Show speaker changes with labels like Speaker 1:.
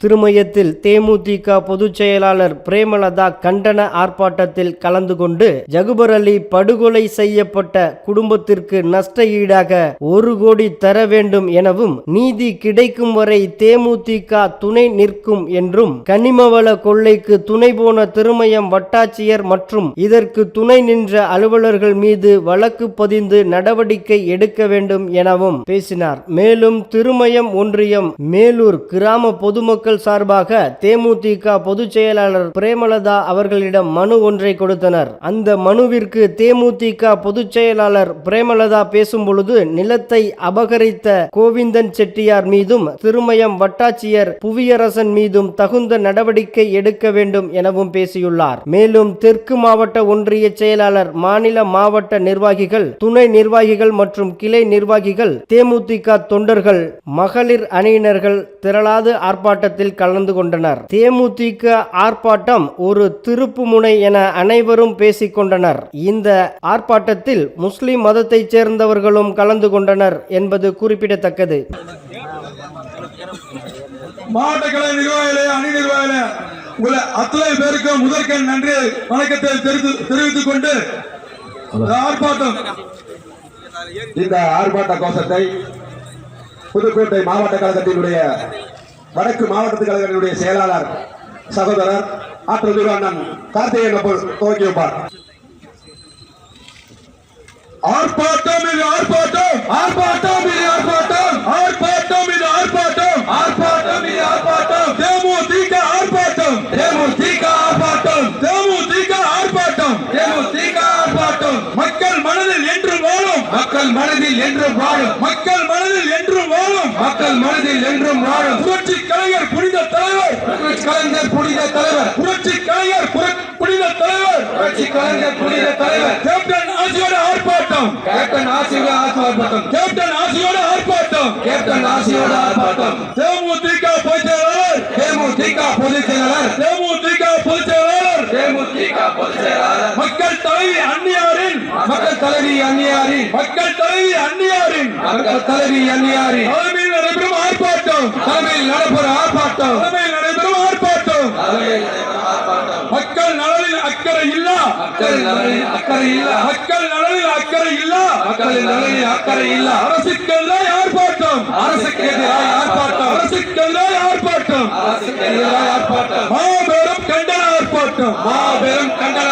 Speaker 1: திருமயத்தில் தேமுதிக பொதுச் செயலாளர் பிரேமலதா கண்டன ஆர்ப்பாட்டத்தில் கலந்து கொண்டு ஜகுபர் அலி படுகொலை செய்யப்பட்ட குடும்பத்திற்கு நஷ்ட ஈடாக ஒரு கோடி தர வேண்டும் எனவும் நீதி கிடைக்கும் வரை தேமுதிக துணை நிற்கும் என்றும் கனிமவள கொள்ளைக்கு துணை போன திருமயம் வட்டாட்சியர் மற்றும் இதற்கு துணை நின்ற அலுவலர்கள் மீது வழக்கு பதிந்து நடவடிக்கை எடுக்க வேண்டும் எனவும் பேசினார். மேலும் திருமயம் ஒன்றியம் மேலூர் கிராம பொதுமக்கள் சார்பாக தேமுதிக பொதுச் செயலாளர் பிரேமலதா அவர்களிடம் மனு ஒன்றை கொடுத்தனர். அந்த மனுவிற்கு தேமுதிக பொதுச் செயலாளர் பிரேமலதா பேசும் பொழுது நிலத்தை அபகரித்த கோவிந்தன் செட்டியார் மீதும் திருமயம் வட்டாட்சியர் புவியரசன் மீதும் தகுந்த நடவடிக்கை எடுக்க வேண்டும் எனவும் பேசியுள்ளார். மேலும் தெற்கு மாவட்ட ஒன்றிய செயலாளர் மாநில மாவட்ட நிர்வாகிகள் துணை நிர்வாகிகள் மற்றும் கிளை நிர்வாகிகள் தேமுதிக தொண்டர்கள் மகளிர் அணியினர்கள் திரளாது ஆர்ப்பாட்டத்தில் கலந்து கொண்டனர். தேமுதிக ஆர்ப்பாட்டம் ஒரு திருப்பு முனை என அனைவரும் பேசிக்கொண்டனர் இந்த ஆர்ப்பாட்டத்தில் முஸ்லிம் மதத்தைச் சேர்ந்தவர்களும் கலந்து கொண்டனர் என்பது குறிப்பிடத்தக்கது.
Speaker 2: மாவட்ட நிர்வாகிகளே அணி நிர்வாகிகளே உங்களை அத்தனை பேருக்கு முதற்க நன்றி வணக்கத்தை தெரிவித்துக் கொண்டு ஆர்ப்பாட்டம்
Speaker 3: இந்த ஆர்ப்பாட்ட கோஷத்தை புதுக்கோட்டை மாவட்ட கழகத்தினுடைய வடக்கு மாவட்ட கழகத்தினுடைய செயலாளர் சகோதரர் ஆற்றல் அண்ணன் கார்த்திகேயன் துவக்கி வைப்பார்?
Speaker 2: ஆர்ப்பாட்டம் இது ஆர்ப்பாட்டம். ஆர்ப்பாட்டம் இது ஆர்ப்பாட்டம். ஆர்ப்பாட்டம் இது ஆர்ப்பாட்டம். ஆர்ப்பாட்டம் இது ஆர்ப்பாட்டம். தேமுதிக ஆர்ப்பாட்டம். தேமுதிக ஆர்ப்பாட்டம். தேமுதிக ஆர்ப்பாட்டம். தேமுதிக ஆர்ப்பாட்டம். மக்கள் மனதில் என்று வாழும் மக்கள் மனதில் என்றும் வாழும். மக்கள் மனதில் என்றும் வாழும். மக்கள் மனதில் என்றும் வாழும். புரட்சி கலைஞர் புனித தலைவர். புரட்சி கலைஞர் புனித தலைவர். புரட்சி கலைஞர் புனித தலைவர். புரட்சி கலைஞர் புனித தலைவர். கேப்டன் ஆசியோட ஆர்ப்பாட்டம். கேப்டன் ஆசியோட ஆர்ப்பாட்டம். கேப்டன் ஆசியோட ஆர்ப்பாட்டம். கேப்டன் ஆசியோட ஆர்ப்பாட்டம். தேமுதிக பொதுச் செயலாளர். தேமுதிக பொதுச் செயலாளர். தேமுதிக பொதுச் செயலாளர். தேமுதிக பொதுச் செயலாளர். மக்கள் மக்கள் தலைவி அந்நியாரின் மக்கள் தலைவி அந்நியாரின் மக்கள் தலைவி அந்நியாரின் தலைமையில் நடைபெறும் ஆர்ப்பாட்டம். தலைமையில் நடைபெறும் ஆர்ப்பாட்டம். தலைமையில் நடைபெறும் ஆர்ப்பாட்டம். மக்கள் நலனில் அக்கறை இல்ல. மக்கள் நலனில் அக்கறை இல்ல. மக்கள் நலனில் அக்கறை இல்ல. மக்கள் நலனில் அக்கறை இல்ல. அரசுக்கு எதிராக ஆர்ப்பாட்டம். அரசுக்கு எதிராக ஆர்ப்பாட்டம். அரசுக்கு எதிராக ஆர்ப்பாட்டம். அரசுக்கு எதிராக ஆர்ப்பாட்டம். மாபெரும் கண்டன ஆர்ப்பாட்டம். மாபெரும் கண்டன